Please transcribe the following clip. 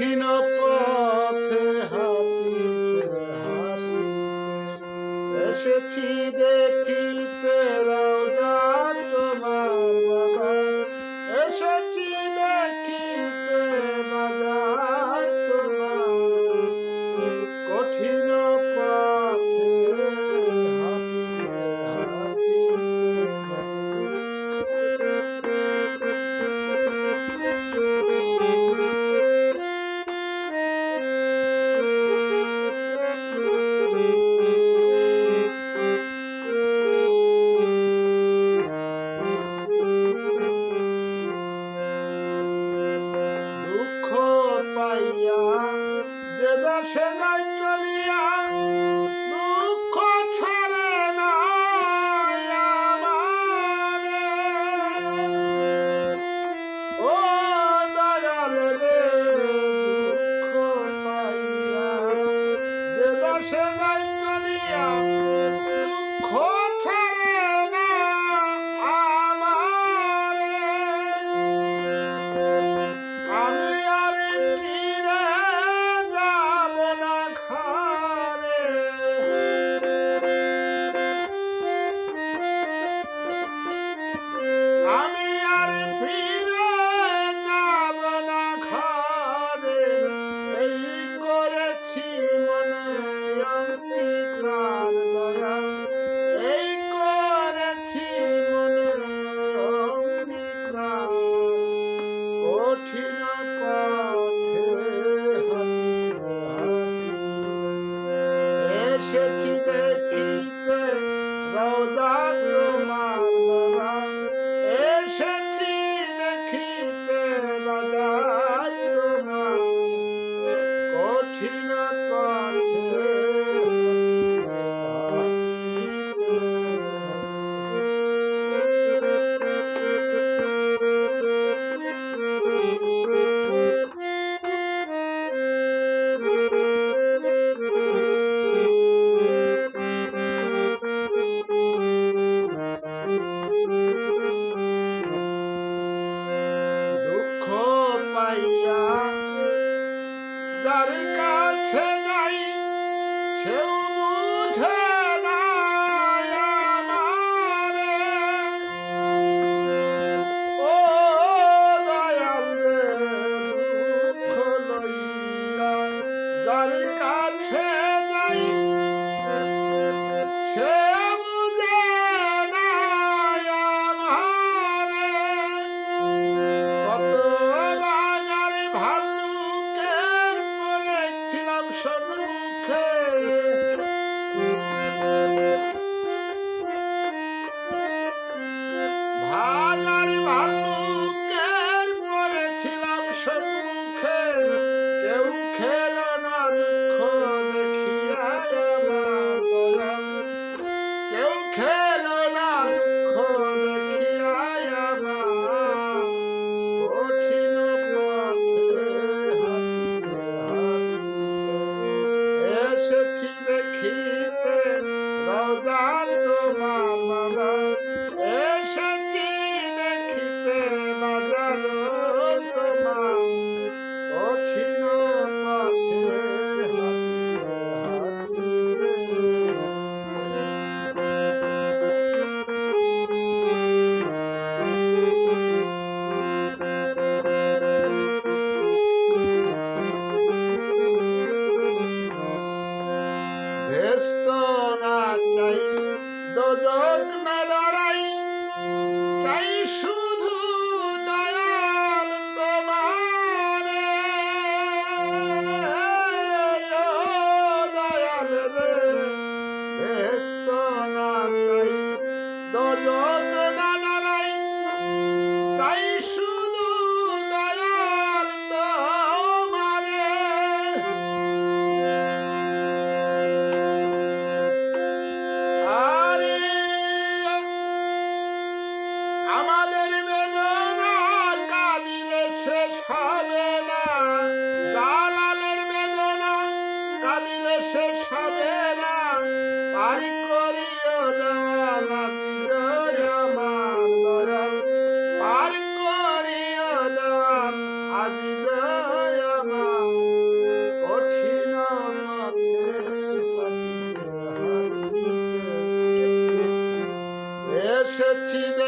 কঠিন পথে হাঁপিতে হাঁপিতে এসেছি দেখিতে রওজা তোমার। বাবা এসেছি সেনাই চলিয়া দুঃখ ছাড়ে না ও দয়াল রে দুঃখ পাইয়া যে দশে Hallelujah. Sharma ব্যস্ত না চাই দয়া sete